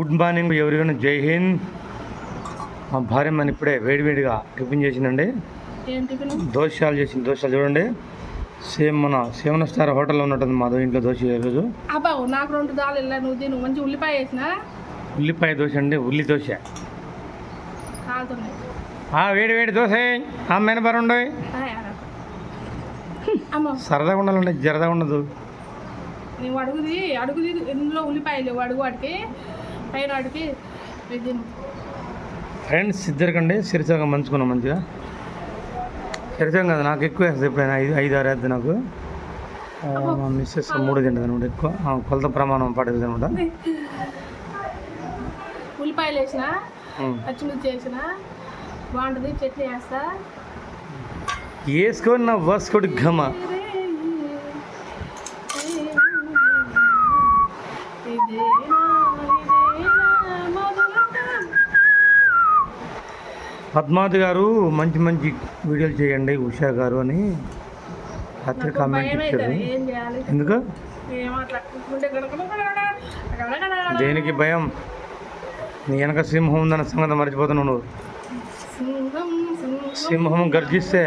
Good morning ఎవరివైనా జై హింద్. మా భార్య మన ఇప్పుడే వేడివేడిగా టిఫిన్ చేసిందండి. దోశలు చేసింది. దోశలు చూడండి. సేమ్ మన సెవెన్ స్టార్ హోటల్లో ఉన్నట్టుంది మా ఇంట్లో దోశ ఈరోజు. అబ్బావు నాకు రెండు దాలు వెళ్ళా నువ్వు తిను. మంచి ఉల్లిపాయ వేసిన? ఉల్లిపాయ దోశ అండి ఉల్లి దోశ. వేడి వేడి దోశ ఆ మెనబరుండు ఆయ్ అరకు. అమ్మో. సరదాగా ఉండాలండి జరదా ఉండదు. నువ్వు అడుగుది అడుగుది ఇందులో ఉల్లిపాయలు అడుగు వాడికి పైన వాడికి ఇది. తిను ఫ్రెండ్స్ ఇద్దరికండి సిరిసంగం మంచుకున్నాం మంచిగా. సిరిసంగం కదా నాకు ఎక్కువ వేస్తుంది ఎప్పుడైనా ఐదు ఐదు ఆరు వేస్తుంది నాకు మా మిస్సెస్ మూడు తింటుంది అనమాట ఎక్కువ. కొలత ప్రమాణం పాటిస్తుంది అనమాట. ఉల్లిపాయలు వేసిన పచ్చిమిర్చి వేసిన బాగుంటుంది చట్నీ వేస్తా. వేసుకొని నా వస్కోడి ఘమ. ఇదేనా, పద్మావతి గారు మంచి మంచి వీడియోలు చేయండి ఉషా గారు అని రాత్రి నాకు కామెంట్ ఇచ్చారు. ఎందుకు. దేనికి భయం? నీ వెనక సింహం ఉందన్న సంగతి మర్చిపోతున్నావు నువ్వు. సింహం గర్జిస్తే.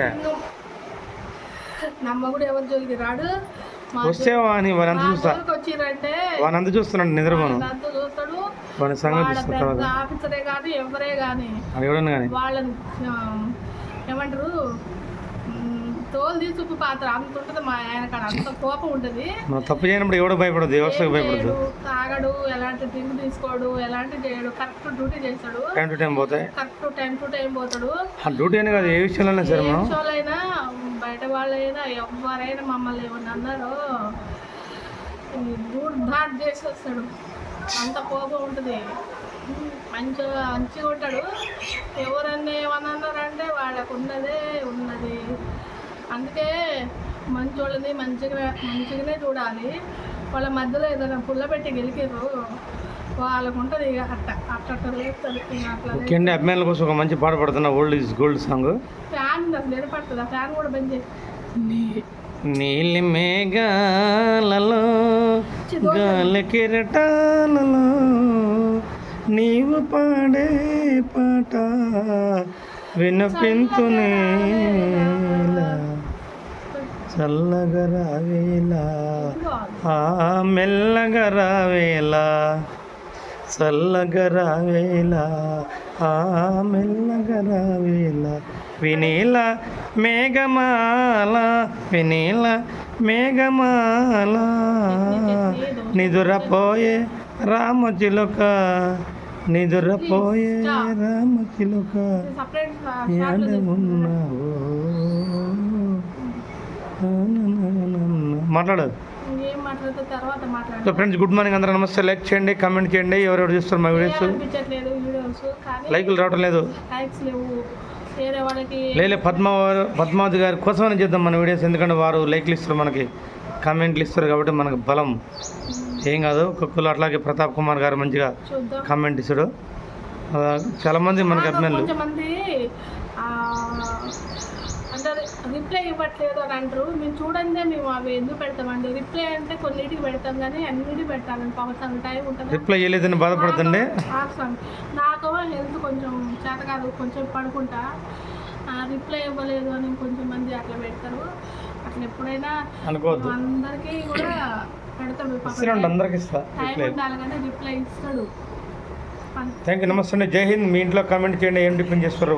వస్తే వాని వాని అంత చూస్తా. జోలికి వచ్చిరంటే వాని అంత చూస్తున్నాడు నిద్రపోను. తర్వాత. ఆఫీసరే కానీ ఎవరే కానీ. వాళ్ళని ఏమంటారు తోలు తీసి ఉప్పు పాత్ర. అంత ఉంటుంది మా ఆయన కాడ అంత కోపం ఉంటుంది. మనం తప్పు చేయనప్పుడు ఎవడో భయపడదు ఏం భయపడదు. తాగడు ఎలాంటి డ్రింక్ తీసుకోడు ఎలాంటి చేయడు కరెక్ట్ డ్యూటీ చేస్తాడు. టైం టు టైం పోతాయి. కరెక్ట్ టైం టు టైం పోతాడు. ఆ డ్యూటీ అని కాదు ఏ విషయంలోనే సరే మనం. షోలైనా బయట వాళ్ళైనా ఎవరైనా మమ్మల్ని ఏమన్నా అన్నారో దూర్ చేసి వస్తాడు అంత కోపం ఉంటుంది. మంచిగా మంచిగా ఉంటాడు. ఎవరన్నా ఏమన్నా అన్నారంటే వాళ్ళకు ఉన్నదే. ఉన్నది అందుకే మంచోళ్ళని మంచిగా మంచిగానే చూడాలి. వాళ్ళ మధ్యలో ఏదైనా పుల్ల పెట్టి గెలికిర్రు. వాళ్ళకు ఉంటుంది ఇక అట్ట. అట్ట అండి అభిమానుల కోసం ఒక మంచి పాట పడుతున్నా old is gold song. Fan ఏర్పడుతుంది ఆ ఫ్యాన్ కూడా బంద్ చేసి నీలి మేఘాలలో గాలి కిరటాలలో నీవు పాడే పాట వినపింతునే చల్లగా రావేలా ఆ మెల్లగా రావేలా చల్లగా రావేలా ఆ మెల్లగా రావేలా వినీల మేఘమాల వినీల మేఘమాల నిదురపోయే రామచిలుక నిదురపోయే రామచిలుక సపరేట్ ఏడమున్నావో మాట్లాడు. ఏం మాట్లాడితే తర్వాత సో ఫ్రెండ్స్ గుడ్ మార్నింగ్ అందరూ. నమస్తే. లైక్ చేయండి కామెంట్ చేయండి. ఎవరెవరు చూస్తారు మా వీడియోస్? లైకులు రావడం లేదు. లేలే పద్మ పద్మావతి గారి కోసమని చేద్దాం మన వీడియోస్. ఎందుకంటే వారు లైక్లు ఇస్తారు మనకి. కామెంట్లు ఇస్తారు కాబట్టి మనకు బలం. ఏం కాదు కుక్కలు అట్లాగే ప్రతాప్ కుమార్ గారు మంచిగా కామెంట్ ఇస్తాడు. చాలామంది మనకి నాకు అభిమానులు. రిప్లై ఇవ్వట్లేదు అని అంటారు. మేము చూడండి మేము అవి ఎందుకు పెడతామండి? రిప్లై అంటే కొన్నిటికి పెడతాం కానీ అన్నిటికి పెట్టాలని పవర్ టైం ఉంటుంది? రిప్లై చేయలేదని బాధపడుతుండే ఆప్షన్ నాకు హెల్త్ కొంచెం చేత కాదు కొంచెం పడుకుంటా. రిప్లై ఇవ్వలేదు అని కొంచెం మంది అట్లా పెడతారు. అట్లా ఎప్పుడైనా అనుకోవద్దు. అందరికీ కూడా ఇస్తున్నాడు అందరికి ఇస్తా టైం రిప్లై. ఉండాలి కానీ రిప్లై ఇస్తాడు. థ్యాంక్ యూ నమస్తే జై హింద్. మీ ఇంట్లో కామెంట్ చేయండి ఏం టిఫిన్ చేస్తారు